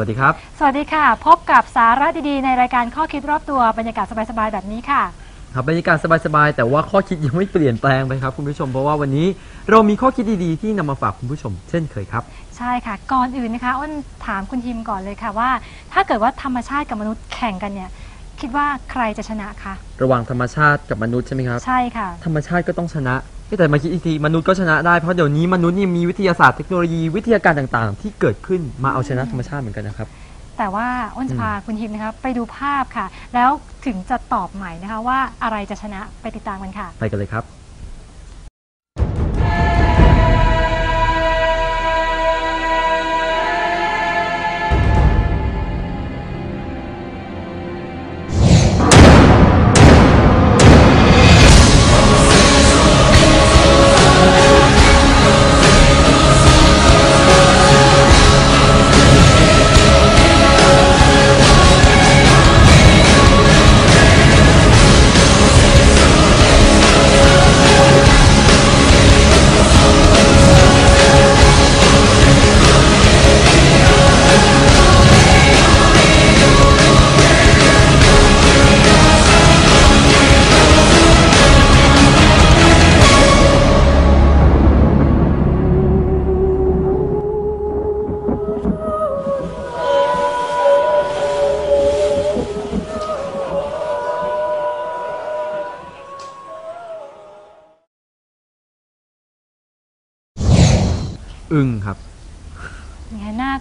วัสดีครับ สวัสดีค่ะ พบกับสาระดีๆ ในรายการข้อคิดรอบตัวบรรยากาศสบายๆแบบนี้ค่ะ ครับบรรยากาศสบายๆ แต่ว่าข้อคิดยังไม่เปลี่ยนแปลงไปครับคุณผู้ชมเพราะว่าวันนี้เรามีข้อคิดดีๆ ที่นำมาฝากคุณผู้ชม เช่นเคยครับ ใช่ค่ะ ก่อนอื่นนะคะอ้นถามคุณทิมก่อนเลยค่ะว่า ถ้าเกิดว่าธรรมชาติกับมนุษย์แข่งกันเนี่ยคิดว่าใครจะชนะคะ ระหว่างธรรมชาติกับมนุษย์ใช่ไหมครับ ใช่ค่ะ ธรรมชาติก็ต้องชนะ แต่มาคิดอีกทีมนุษย์ก็ชนะได้เพราะเดี๋ยวนี้มนุษย์นี่มีวิทยาศาสตร์เทคโนโลยีวิทยาการต่างๆ ที่เกิดขึ้นมาเอาชนะธรรมชาติเหมือนกันนะครับ แต่ว่าอ้นจะพาคุณทิมนะคะไปดูภาพค่ะ แล้วถึงจะตอบใหม่นะคะว่าอะไรจะชนะไปติดตามกันค่ะ ไปกันเลยครับ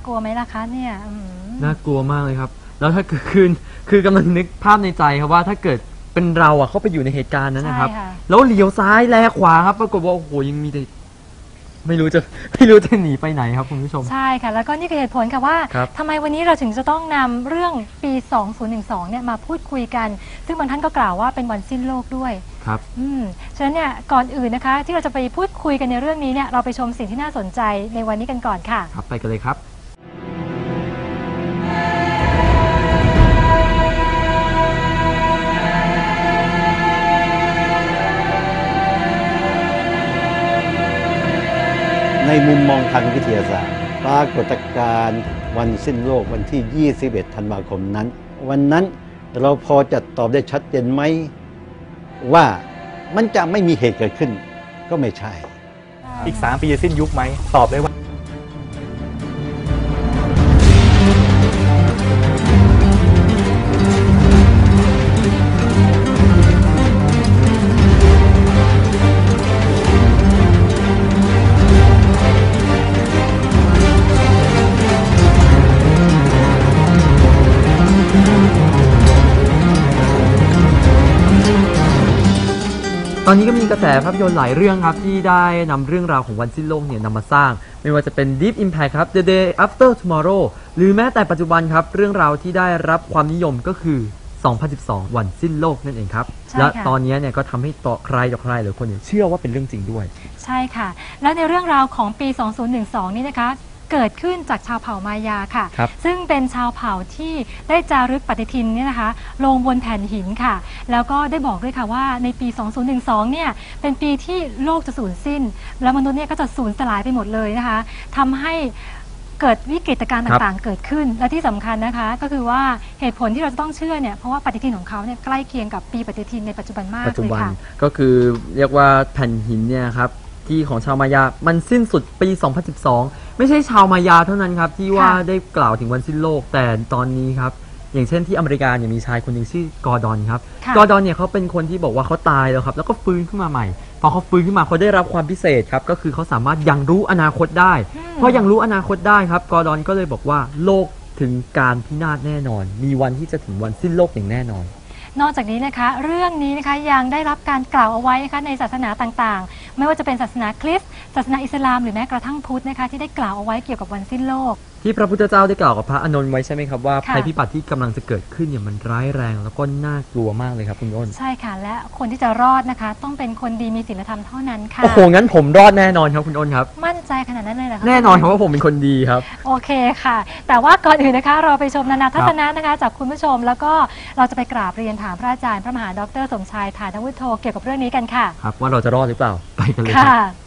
ากลัวไหมล่ะคะเนี่ยอืมน่ากลัวมากเลยครับ แล้วถ้าเกิดคืนคือกำลังนึกภาพในใจครับว่าถ้าเกิดเป็นเราอะเข้าไปอยู่ในเหตุการณ์นั้นนะครับใช่ค่ะ แล้วเลี้ยวซ้ายแลขวาครับ ปรากฏว่าโอ้โหยังมีแต่ไม่รู้จะไม่รู้จะหนีไปไหนครับคุณผู้ชม ใช่ค่ะ แล้วก็นี่คือเหตุผลค่ะว่าครับทำไมวันนี้เราถึงจะต้องนำเรื่องปี 2012 เนี่ยมาพูดคุยกัน ซึ่งบางท่านก็กล่าวว่าเป็นวันสิ้นโลกด้วยครับ อืมฉะนั้นเนี่ยก่อนอื่นนะคะ ที่เราจะไปพูดคุยกันในเรื่องนี้เนี่ยเราไปชมสิ่งที่น่าสนใจในวันนี้กันก่อนค่ะ ครับไปกันเลยครับ ในมุมมองทางวิทยาศาสตร์ ปรากฏการณ์วันสิ้นโลกวันที่ 21 ธันวาคมนั้น วันนั้นเราพอจะตอบได้ชัดเจนไหม ว่ามันจะไม่มีเหตุเกิดขึ้น ก็ไม่ใช่ อีก 3 ปีจะสิ้นยุคไหม ตอบได้ว่า ตอนนี้ก็มีกระแสภาพยนตร์หลายเรื่องครับ ที่ได้นำเรื่องราวของวันสิ้นโลกเนี่ยนำมาสร้าง ไม่ว่าจะเป็น Deep Impact ครับ The Day After Tomorrow หรือแม้แต่ปัจจุบันครับ เรื่องราวที่ได้รับความนิยมก็คือ 2012 วันสิ้นโลกนั่นเองครับ ใช่และค่ะ ตอนนี้เนี่ยก็ทำให้ต่อใครต่อใครหรือคนเนี่ยเชื่อว่าเป็นเรื่องจริงด้วย ใช่ค่ะ แล้วในเรื่องราวของปี 2012 นี่นะคะ เกิดขึ้นจากชาวเผ่ามายาค่ะ ครับ ซึ่งเป็นชาวเผ่าที่ได้จารึกปฏิทินเนี่ยนะคะ ลงบนแผ่นหินค่ะ แล้วก็ได้บอกด้วยค่ะว่าในปี 2012 เนี่ยเป็นปีที่โลกจะสูญสิ้น แล้วมนุษย์เนี่ยก็จะสูญสลายไปหมดเลยนะคะทำให้เกิดวิกฤตการณ์ครับ ต่างๆ เกิดขึ้น และที่สำคัญนะคะ ก็คือว่าเหตุผลที่เราจะต้องเชื่อเนี่ยเพราะว่าปฏิทินของเขาเนี่ยใกล้เคียงกับปีปฏิทินในปัจจุบันมากปัจจุเลยบันค่ะ ก็คือเรียกว่าแผ่นหินเนี่ยครับ ที่ของชาวมายา มันสิ้นสุดปี 2012 ไม่ใช่ชาวมายาเท่านั้นครับ ที่ว่าได้กล่าวถึงวันสิ้นโลกแต่ตอนนี้ครับ อย่างเช่นที่อเมริกาเนี่ยมีชายคนหนึ่งชื่อกอร์ดอนครับ กอร์ดอนเนี่ยเขาเป็นคนที่บอกว่าเขาตายแล้วครับ แล้วก็ฟื้นขึ้นมาใหม่ พอเขาฟื้นขึ้นมาเขาได้รับความพิเศษครับ ก็คือเขาสามารถยังรู้อนาคตได้ เพราะยังรู้อนาคตได้ครับ กอร์ดอนก็เลยบอกว่าโลกถึงการพินาศแน่นอน มีวันที่จะถึงวันสิ้นโลกอย่างแน่นอนนอกจากนี้นะคะเรื่องนี้นะคะยังได้รับการกล่าวเอาไว้นะคะในศาสนาต่างๆ ไม่ว่าจะเป็นศาสนาคริสต์ศาสนาอิสลามหรือแม้กระทั่งพุทธนะคะที่ได้กล่าวเอาไว้เกี่ยวกับวันสิ้นโลกที่พระพุทธเจ้าได้กล่าวกับพระอานนท์ไว้ใช่ไหมครับว่าค่ะ ภัยพิบัติที่กำลังจะเกิดขึ้นเนี่ยมันร้ายแรง แล้วก็น่ากลัวมากเลยครับคุณอ้นใช่ค่ะ และคนที่จะรอดนะคะ ต้องเป็นคนดีมีศีลธรรมเท่านั้นค่ะ โอ้โหงั้นผมรอดแน่นอนครับคุณอ้นครับ มั่นใจขนาดนั้นเลยเหรอคะแน่นอนครับว่าผมเป็นคนดีครับ โอเคค่ะ แต่ว่าก่อนอื่นนะคะ เราไปชมนานาทัศนะนะคะ จากคุณผู้ชม แล้วก็เราจะไปกราบเรียนถามพระอาจารย์พระมหาดรสมชายฐานวุฒโธเกี่ยวกับเรื่องนี้กันค่ะ ครับว่าเราจะรอดหรือเปล่าไปกันเลยคค่ะรับ ค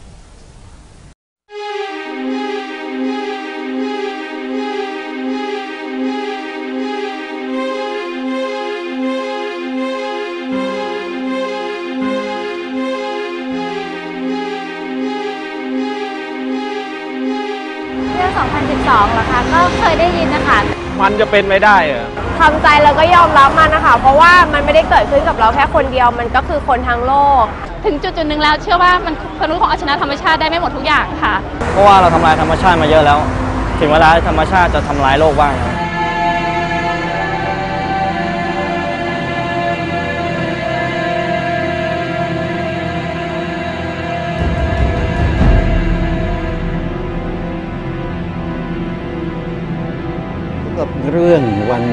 มันจะเป็นไม่ได้เหรอทำใจแล้วก็ยอมรับมันนะคะ เพราะว่ามันไม่ได้เกิดขึ้นกับเราแค่คนเดียว มันก็คือคนทั้งโลก ถึงจุดจุดๆหนึ่งแล้วเชื่อว่ามันมนุษย์ของเอาชนะธรรมชาติได้ไม่หมดทุกอย่างค่ะ เพราะว่าเราทำลายธรรมชาติมาเยอะแล้ว ถึงเวลาที่ธรรมชาติจะทำลายโลกบ้างครับ เรื่องวัน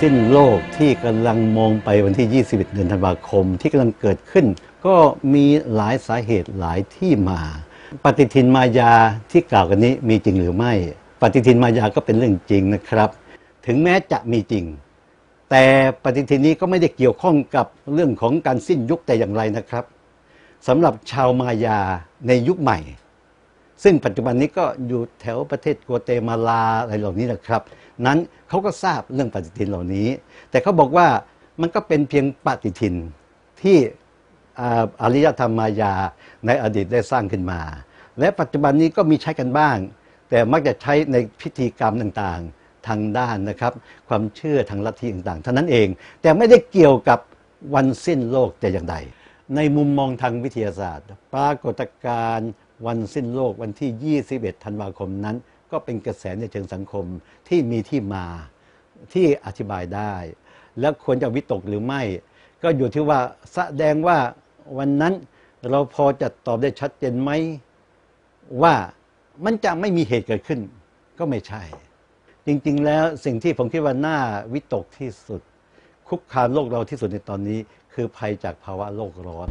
สิ้นโลกที่กำลังมองไปวันที่ 21 เดือนธันวาคมที่กำลังเกิดขึ้น ก็มีหลายสาเหตุหลายที่มา ปฏิทินมายาที่กล่าวกันนี้มีจริงหรือไม่ ปฏิทินมายาก็เป็นเรื่องจริงนะครับ ถึงแม้จะมีจริง แต่ปฏิทินนี้ก็ไม่ได้เกี่ยวข้องกับเรื่องของการสิ้นยุคแต่อย่างไรนะครับสำหรับชาวมายาในยุคใหม่ ซึ่งปัจจุบันนี้ก็อยู่แถวประเทศกัวเตมาลาอะไรเหล่านี้นะครับ นั้นเขาก็ทราบเรื่องปฏิทินเหล่านี้ แต่เขาบอกว่ามันก็เป็นเพียงปฏิทินที่อ่าอารยธรรมมายาในอดีตได้สร้างขึ้นมา และปัจจุบันนี้ก็มีใช้กันบ้าง แต่มักจะใช้ในพิธีกรรมต่างๆ ทางด้านนะครับ ความเชื่อทางลัทธิต่างๆเท่านั้นเอง แต่ไม่ได้เกี่ยวกับวันสิ้นโลกแต่อย่างใดในมุมมองทางวิทยาศาสตร์ ปรากฏการณ์ วันสิ้นโลกวันที่ 21 ธันวาคมนั้น ก็เป็นกระแสในเชิงสังคมที่มีที่มาที่อธิบายได้ และควรจะวิตกหรือไม่ ก็อยู่ที่ว่าแสดงว่าวันนั้นเราพอจะตอบได้ชัดเจนไหมว่ามันจะไม่มีเหตุเกิดขึ้น ก็ไม่ใช่ จริงๆ แล้วสิ่งที่ผมคิดว่าน่าวิตกที่สุด คุกคามโลกเราที่สุดในตอนนี้ คือภัยจากภาวะโลกร้อน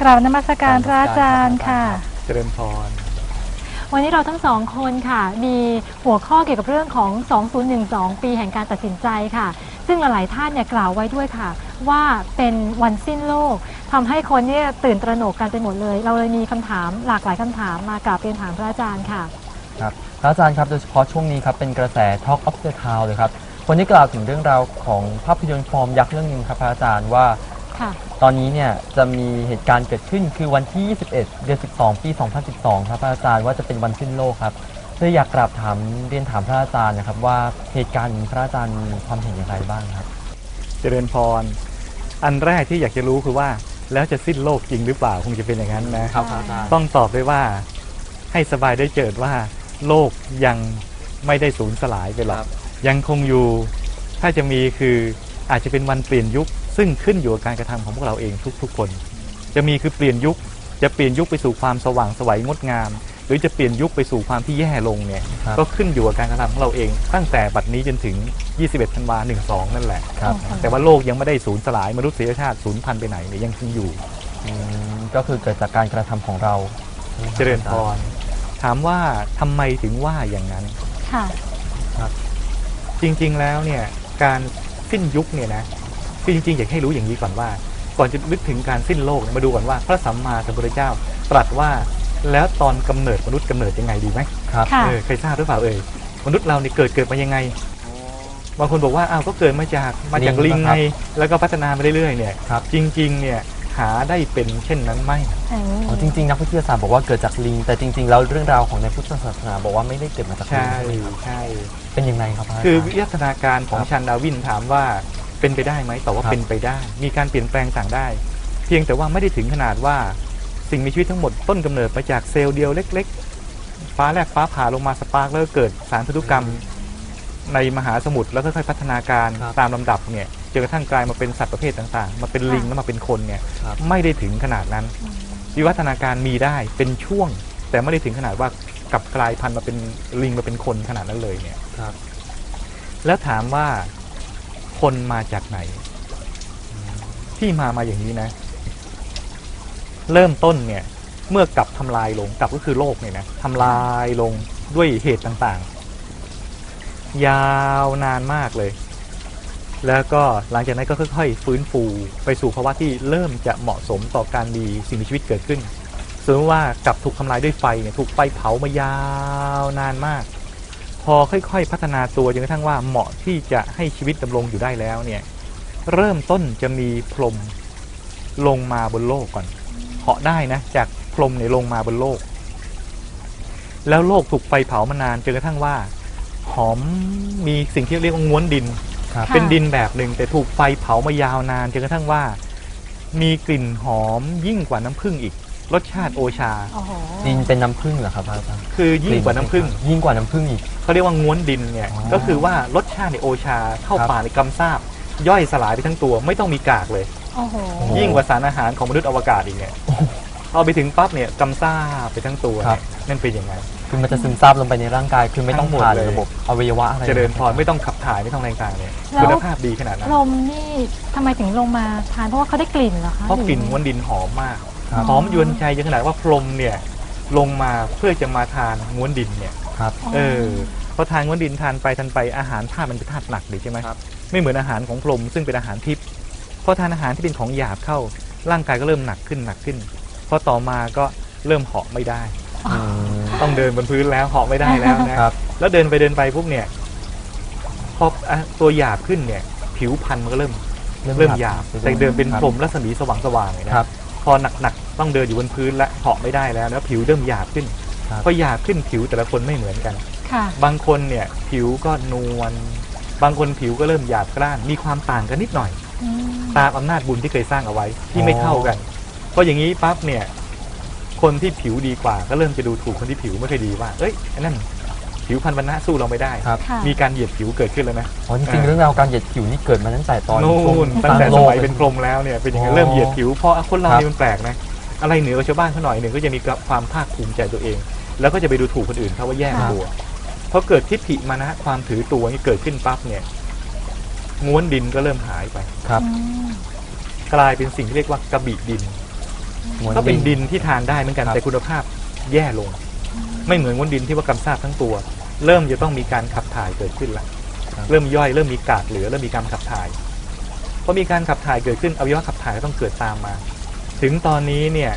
กราบนมัสการพระอาจารย์ค่ะ เจริญพร วันนี้เราทั้งสองคนค่ะ มีหัวข้อเกี่ยวกับเรื่องของ 2012 ปีแห่งการตัดสินใจค่ะ ซึ่งหลายๆท่านเนี่ยกล่าวไว้ด้วยค่ะ ว่าเป็นวันสิ้นโลกทำให้คนเนี่ยตื่นตระหนกกันไปหมดเลย เราเลยมีคำถามหลากหลายคำถามมากราบเรียนถามพระอาจารย์ค่ะ ครับ พระอาจารย์ครับโดยเฉพาะช่วงนี้ครับเป็นกระแส Talk of the Town เลยครับคนที่กล่าวถึงเรื่องราวของภาพยนตร์ฟอร์มยักษ์เรื่องหนึงครับพระอาจารย์ว่า ค่ะตอนนี้เนี่ยจะมีเหตุการณ์เกิดขึ้นคือวันที่ 21 เดือน 12 ปี 2012 ครับพระอาจารย์ว่าจะเป็นวันสิ้นโลกครับเลยอยากกราบถามเรียนถามพระอาจารย์นะครับ ว่าเหตุการณ์นี้พระอาจารย์มีความเห็นอย่างไรบ้างครับ เจริญพร อันแรกที่อยากจะรู้คือว่าแล้วจะสิ้นโลกจริงหรือเปล่าคงจะเป็นอย่างนั้นนะ ครับพระอาจารย์ต้องตอบได้ว่าให้สบายได้เจิดว่า โลกยังไม่ได้สูญสลายไปหรอกยังคงอยู่ ถ้าจะมีคืออาจจะเป็นวันเปลี่ยนยุค ซึ่งขึ้นอยู่กับการกระทำของพวกเราเองทุก ๆ คน จะมีคือเปลี่ยนยุค จะเปลี่ยนยุคไปสู่ความสว่างไสวัยงดงาม หรือจะเปลี่ยนยุคไปสู่ความที่แย่ลงเนี่ยครับก็ขึ้นอยู่กับการกระทำของเราเอง ตั้งแต่บัดนี้จนถึง 21ธันวา12 นั่นแหละครับ แต่ว่าโลกยังไม่ได้สูญสลายมนุษยชาติสูญพันธุ์ไปไหนเนี่ยยังคงอยู่อืมก็คือเกิดจากการกระทำของเราเจริญพรถามว่าทำไมถึงว่าอย่างนั้นค่ะจริงๆแล้วเนี่ยการสิ้นยุคเนี่ยนะ คือจริงๆ อยากให้รู้อย่างนี้ก่อนว่า ก่อนจะนึกถึงการสิ้นโลกเนี่ยมาดูก่อนว่า พระสัมมาสัมพุทธเจ้าตรัสว่าแล้วตอนกำเนิดมนุษย์กำเนิดยังไงดีไหมครับค่ะเออเคยทราบหรือเปล่าเอ่ยมนุษย์เราเนี่ยเกิดเกิดมายังไงบางคนบอกว่าอ้าวก็เกิดมาจากมาจากลิลิงงนะครับไงแล้วก็พัฒนามาเรื่อยๆเนี่ยครับจริงๆเนี่ยหาได้เป็นเช่นนั้นไหมอ๋อจริงๆนักวิทยาศาสตร์บอกว่าเกิดจากลิง แต่จริงๆแล้วเรื่องราวของในพุทธศาสนาบอกว่าไม่ได้เกิดมาจากลิงใช่ใช่ไหมครับใช่เป็นยังไงครับพระาจารย์คือวิทยาการของครับชันดาวินถามว่า เป็นไปได้ไหมตอบว่าครับ เป็นไปได้ มีการเปลี่ยนแปลงต่างได้ เพียงแต่ว่าไม่ได้ถึงขนาดว่าสิ่งมีชีวิตทั้งหมดต้นกำเนิดมาจากเซลล์เดียวเล็ก ๆ ฟ้าแลบฟ้าผ่าลงมาสปาร์กแล้วก็เกิดสารพันธุกรรม ในมหาสมุทรแล้วก็ค่อยๆพัฒนาการครับ ตามลำดับเนี่ยจนกระทั่งกลายมาเป็นสัตว์ประเภทต่างๆ มาเป็นลิงแล้วมาเป็นคนเนี่ย ครับ ไม่ได้ถึงขนาดนั้น วิวัฒนาการมีได้เป็นช่วง แต่ไม่ได้ถึงขนาดว่ากลับกลายพันธุ์มาเป็นลิงมาเป็นคนขนาดนั้นเลยเนี่ย ครับ แล้วถามว่า คนมาจากไหน ที่มามาอย่างนี้นะ เริ่มต้นเนี่ย เมื่อกลับทำลายลงกลับก็คือโลกเนี่ยนะทำลายลงด้วยเหตุต่างๆ ยาวนานมากเลย แล้วก็หลังจากนั้นก็ค่อยๆ ฟื้นฟูไปสู่ภาวะที่เริ่มจะเหมาะสมต่อการมีสิ่งมีชีวิตเกิดขึ้นสมมติว่ากลับถูกทำลายด้วยไฟเนี่ยถูกไฟเผามายาวนานมาก พอค่อยๆ พัฒนาตัวจนกระทั่งว่าเหมาะที่จะให้ชีวิตดำรงอยู่ได้แล้วเนี่ยเริ่มต้นจะมีพรหมลงมาบนโลกก่อนเหาะได้นะจากพรหมเนี่ยลงมาบนโลก แล้วโลกถูกไฟเผามานานจนกระทั่งว่า หอมมีสิ่งที่เรียกว่าง้วนดินครับเป็นดินแบบหนึ่งแต่ถูกไฟเผามายาวนานจนกระทั่งว่า มีกลิ่นหอมยิ่งกว่าน้ำผึ้งอีก รสชาติโอชา โอ้โห ดินเป็นน้ำผึ้งเหรอครับพระอาจารย์คือยิ่งกว่าน้ำผึ้งยิ่งกว่าน้ำผึ้งอีก เขาเรียกว่าง้วนดินเนี่ยอ๋อก็คือว่ารสชาติในโอชาเข้าครับ ปากในกำซาบย่อยสลายไปทั้งตัวไม่ต้องมีกากเลย โอ้โห โอ้ยิ่งกว่าสารอาหารของมนุษย์อวกาศอีกเนี่ยเอาไปถึงปั๊บเนี่ยกำซาบไปทั้งตัวครับ เนี่ยนั่นเป็นยังไง คือมันจะซึมซาบลงไปในร่างกาย คือไม่ต้องทั้งหมดผ่านเลย ระบบอวัยวะอะไรเจริญพรไม่ต้องขับถ่ายไม่ต้องแรงกายเนี่ยแล้ว คุณภาพดีขนาดพนั้นรหมนี่ทำไมถึงลงมาทานเพราะว่าเขาได้กลิ่นเหรอคะเพราะกลิ่นหรือง้วนดินหอมมากครับ หอมยวนใจจนขนาดว่าพรหมเนี่ยลงมาเพื่อจะมาทานง้วนดินเนี่ยครับเออพอทานง้วนดินทานไปทานไปอาหารธาตุมันเป็นธาตุหนักดีใช่ไหมครับไม่เหมือนอาหารของพรหมซึ่งเป็นอาหารทิพย์พอทานอาหารที่เป็นของหยาบเข้า ร่างกายก็เริ่มหนักขึ้นหนักขึ้นพอต่อมาก็เริ่มเหาะไม่ได้อืมต้องเดินบนพื้นแล้วเหาะไม่ได้แล้วนะครับ แล้วเดินไปเดินไปปุ๊บเนี่ยพออะตัวหยาบขึ้นเนี่ย ผิวพรรณมันก็เริ่มเริ่มหยาบแต่เดิมเป็นพรหมรัศมีสว่างสว่างๆเลยนะครับ พอหนักๆต้องเดินอยู่บนพื้นและเหาะไม่ได้แล้วแล้วผิวเริ่มหยาบขึ้นครับพอหยาบขึ้นผิวแต่ละคนไม่เหมือนกันค่ะบางคนเนี่ยผิวก็นวลบางคนผิวก็เริ่มหยาบกร้าน มีความต่างกันนิดหน่อยอืมตามอำนาจบุญที่เคยสร้างเอาไว้ที่ไม่เท่ากันเพราะอย่างนี้ปั๊บเนี่ย คนที่ผิวดีกว่าก็เริ่มจะดูถูกคนที่ผิวไม่ค่อยดีว่า เอ้ยไอ้นั่น ผิวพันธุ์วรรณะสู้เราไม่ได้ครับค่ะมีการเหยียดผิวเกิดขึ้นแล้วนะ อ๋อจริงๆเรื่องราวการเหยียดผิวนี่เกิดมาตั้งแต่ตอนนู่ช่วงนตั้งแต่ร้าสโลกมัยเป็นกลมแล้วเนี่ยเป็นอย่างนั้นอ๋อเริ่มเหยียดผิวเพราะคนเราครับนี่มันแปลกนะอะไรเหนือกว่าชาวบ้านเขาหน่อยหนึ่งก็จะมีความภาคภูมิใจตัวเอง แล้วก็จะไปดูถูกคนอื่นเขาว่าแย่กว่าเพราะเกิดทิฏฐิมานะความถือตัวนี่เกิดขึ้นปั๊บเนี่ยง้วนดินก็เริ่มหายไป ครับอืม กลายเป็นสิ่งที่เรียกว่ากระบี่ดิน ม้วนก็เป็นดินที่ทานได้เหมือนกันครับ แต่คุณภาพแย่ลง ไม่เหมือนง้วนดินที่ว่ากำซาบทั้งตัว เริ่มจะต้องมีการขับถ่ายเกิดขึ้นละเริ่มย่อยเริ่มมีกากเหลือเริ่มมีการขับถ่ายพอมีการขับถ่ายเกิดขึ้นอวัยวะขับถ่ายก็ต้องเกิดตามมา ถึงตอนนี้เนี่ย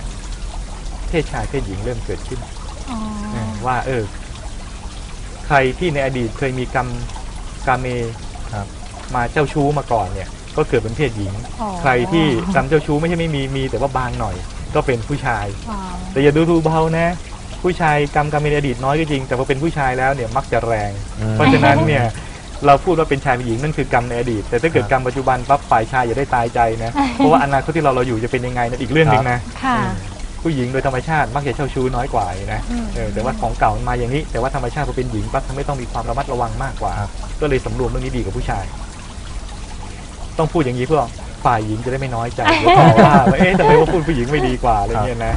เพศชายเพศหญิงเริ่มเกิดขึ้นอ๋อว่า เออ ใครที่ในอดีตเคยมีกรรมกาเมครับมาเจ้าชู้มาก่อนเนี่ย ก็เกิดเป็นเพศหญิงอ๋อใครที่กรรมเจ้าชู้ไม่ใช่ไม่มีมี แต่ว่าบางหน่อย ก็เป็นผู้ชายอ๋อแต่อย่าดูถูกเบานะ ผู้ชายกรรมกรรมในอดีตน้อยก็จริง แต่พอเป็นผู้ชายแล้วเนี่ยมักจะแรงอืมเพราะฉะนั้นเนี่ยเราพูดว่าเป็นชายเป็นหญิงนั่นคือกรรมในอดีต แต่ถ้าเกิดครับกรรมปัจจุบันปั๊บฝ่ายชายอย่าได้ตายใจนะ เพราะว่าอนาคตที่เราเราอยู่จะเป็นยังไงนั่นอีกเรื่องหนึ่งนะค่ะผู้หญิงโดยธรรมชาติมักจะเช่าชู้น้อยกว่าอยู่นะอืมเออแต่ว่าของเก่ามันมาอย่างนี้ แต่ว่าธรรมชาติพอเป็นหญิงปั๊บทำให้ต้องมีความระมัดระวังมากกว่าครับก็เลยสำรวมเรื่องนี้ดีกว่าผู้ชาย ต้องพูดอย่างนี้เพื่อฝ่ายหญิงจะได้ไม่น้อยใจเดี๋ยวต่อว่าว่าเอ๊ะทำไมว่าพูดผู้หญิงไม่ดีกว่าอะไรเงี้ยนะ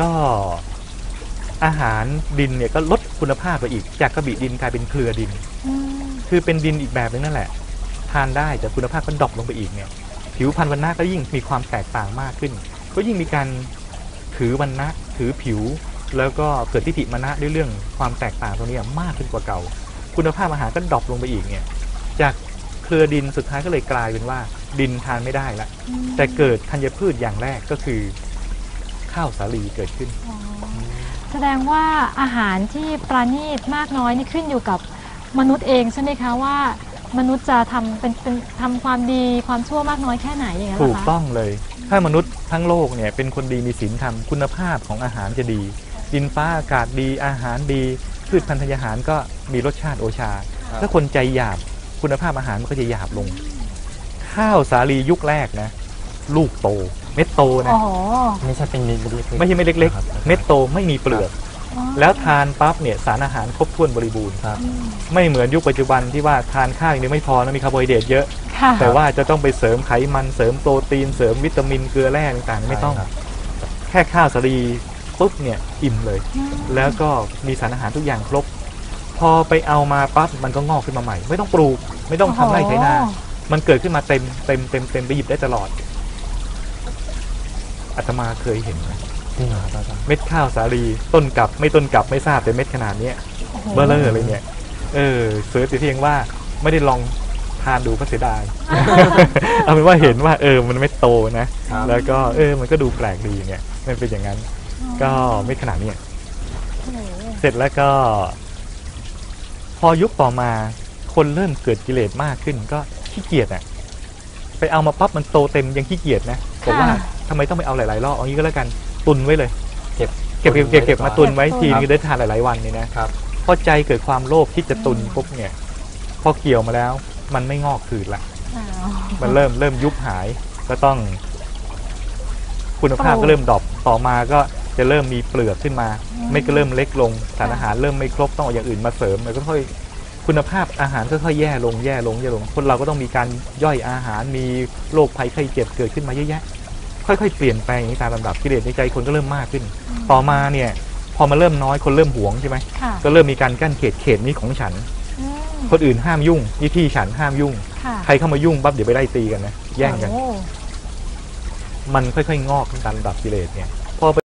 ก็ อาหารดินเนี่ยก็ลดคุณภาพไปอีก จากกระบี่ดินกลายเป็นเครือดินอืมคือเป็นดินอีกแบบนึงนั่นแหละ ทานได้แต่คุณภาพก็ดรอปลงไปอีกเนี่ย ผิวพรรณวันณะก็ยิ่งมีความแตกต่างมากขึ้น ก็ยิ่งมีการถือวันณะถือผิว แล้วก็เกิดทิฏฐิมานะด้วยเรื่องความแตกต่างตรงนี้มากขึ้นกว่าเก่า คุณภาพอาหารก็ดรอปลงไปอีกเนี่ย จากเครือดินสุดท้ายก็เลยกลายเป็นว่าดินทานไม่ได้ละแต่เกิดธัญพืชอย่างแรกก็คือข้าวสาลีเกิดขึ้นอ๋อ แสดงว่าอาหารที่ปราณีตมากน้อยนี่ขึ้นอยู่กับมนุษย์เองใช่ไหมคะว่ามนุษย์จะทำเป็นเป็นทำความดีความชั่วมากน้อยแค่ไหนอย่างนั้นเหรถูกคะต้องเลย ถ้ามนุษย์ทั้งโลกเนี่ยเป็นคนดีมีศีลธรรมคุณภาพของอาหารจะดี ดินฟ้าอากาศดีอาหารดีพืชพันธุ์ธัญญาหารก็มีรสชาติโอชา ถ้าคนใจหยาบคุณภาพอาหารมันก็จะหยาบลง ข้าวสาลียุคแรกนะ ลูกโต เม็ดโตนะอ๋อไม่ใช่เป็นเม็ดเล็กๆไม่ใช่เม็ดเล็ก ครับๆ เม็ดโตไม่มีเปลือก อ๋อแล้วทานปั๊บเนี่ยสารอาหารครบถ้วนบริบูรณ์ ครับ อืมไม่เหมือนยุคปัจจุบันที่ว่าทานข้าวอย่างเดียวไม่พอนะมีคาร์โบไฮเดรตเยอะ ค่ะ แต่ว่าจะต้องไปเสริมไขมันเสริมโปรตีนเสริมวิตามินเกลือแร่ต่างๆ ไม่ต้อง ใช่ครับ แค่ข้าวสาลีปุ๊บเนี่ยอิ่มเลยแล้วก็มีสารอาหารทุกอย่างครบ พอไปเอามาปั๊บมันก็งอกขึ้นมาใหม่ ไม่ต้องปลูก ไม่ต้องทำไร่ไถนามันเกิดขึ้นมาเต็มเต็มเต็มเต็มไปหยิบได้ตลอด อาตมาเคยเห็นนะจริงเหรอครับอาจารย์เม็ดข้าวสาลีต้นกับไม่ต้นกับไม่ทราบแต่เม็ดขนาดเนี้ยโอ้โหเบลเลอร์เลยเนี่ย เออเสิร์ชแต่เพียงว่าไม่ได้ลองทานดูก็เสียดาย เอาเป็นว่าเห็นว่าเออมันไม่โตนะครับแล้วก็เออมันก็ดูแปลกดีเนี่ย มันเป็นอย่างนั้น ก็ไม่ขนาดนี้โอ้โหเสร็จแล้วก็ พอยุคต่อมาคนเริ่มเกิดกิเลสมากขึ้นก็ขี้เกียจอะ ไปเอามาปั๊บมันโตเต็มยังขี้เกียจนะผมว่า ทำไมต้องไปเอาหลายๆรอบเอางี้ก็แล้วกันตุนไว้เลย เก็บเก็บเก็บเก็บเก็บมาตุนไว้ทีครับนึงได้ทานหลาย ๆ วันนี่นะครับพอใจเกิดความโลภที่จะตุนปุ๊บเนี่ย พอเกี่ยวมาแล้ว มันไม่งอกคืนละอ้าวมันเริ่มเริ่มยุบหายก็ต้อง คุณภาพโอ้ก็เริ่มดรอปต่อมาก็จะเริ่มมีเปลือกขึ้นมาอืมไม่ก็เริ่มเล็กลงสารค่ะอาหารเริ่มไม่ครบต้องเอาอย่างอื่นมาเสริมมันก็ค่อยคุณภาพอาหารค่อยๆแย่ลงแย่ลงแย่ลงคนเราก็ต้องมีการย่อยอาหารมีโรคภัยไข้เจ็บเกิดขึ้นมาเยอะแยะ ค่อยๆเปลี่ยนแปลงอย่างนี้ตามลำดับกิเลสในใจคนก็เริ่มมากขึ้น ต่อมาเนี่ยพอมาเริ่มน้อยคนเริ่มหวงใช่ไหมค่ะก็เริ่มมีการกั้นเขตเขตนี้ของฉันอืมคนอื่นห้ามยุ่งนี่ที่ฉันห้ามยุ่งค่ะใครเข้ามายุ่งปั๊บเดี๋ยวไปไล่ตีกันนะแย่งกันโอ้มันค่อยๆงอกตามระดับกิเลสเนี่ย